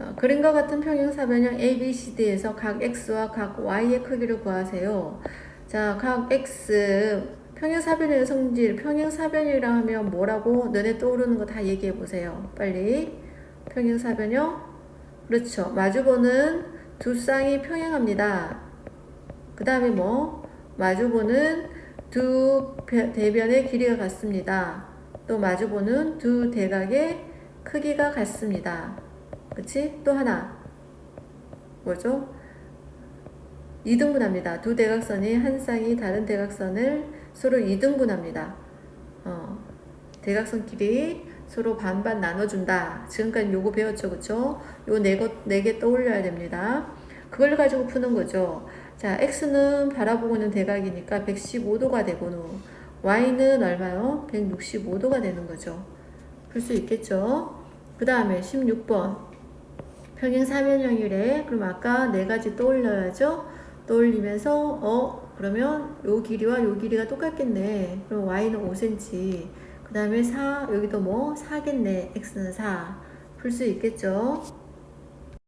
어, 그림과 같은 평행사변형 ABCD에서 각 X와 각 Y의 크기를 구하세요. 자, 각 X 평행사변형의 성질, 평행사변이라 하면 뭐라고 눈에 떠오르는 거 다 얘기해 보세요. 빨리. 평행사변형. 그렇죠. 마주보는 두 쌍이 평행합니다. 그 다음에 뭐? 마주보는 두 배- 대변의 길이가 같습니다. 또 마주보는 두 대각의 크기가 같습니다. 그치? 또 하나. 뭐죠? 이등분합니다. 두 대각선이 한 쌍이 다른 대각선을 서로 이등분합니다. 어, 대각선 길이 서로 반반 나눠준다. 지금까지 요거 배웠죠, 그쵸? 요네개 떠올려야 됩니다. 그걸 가지고 푸는 거죠. 자, x는 바라보고 있는 대각이니까 115도가 되고, y는 얼마요? 165도가 되는 거죠. 풀 수 있겠죠? 그 다음에 16번. 평행 사변형이래. 그럼 아까 네 가지 떠올려야죠? 떠올리면서, 어, 그러면 요 길이와 요 길이가 똑같겠네. 그럼 y는 5cm. 그 다음에 4, 여기도 뭐 4겠네. x는 4. 풀 수 있겠죠?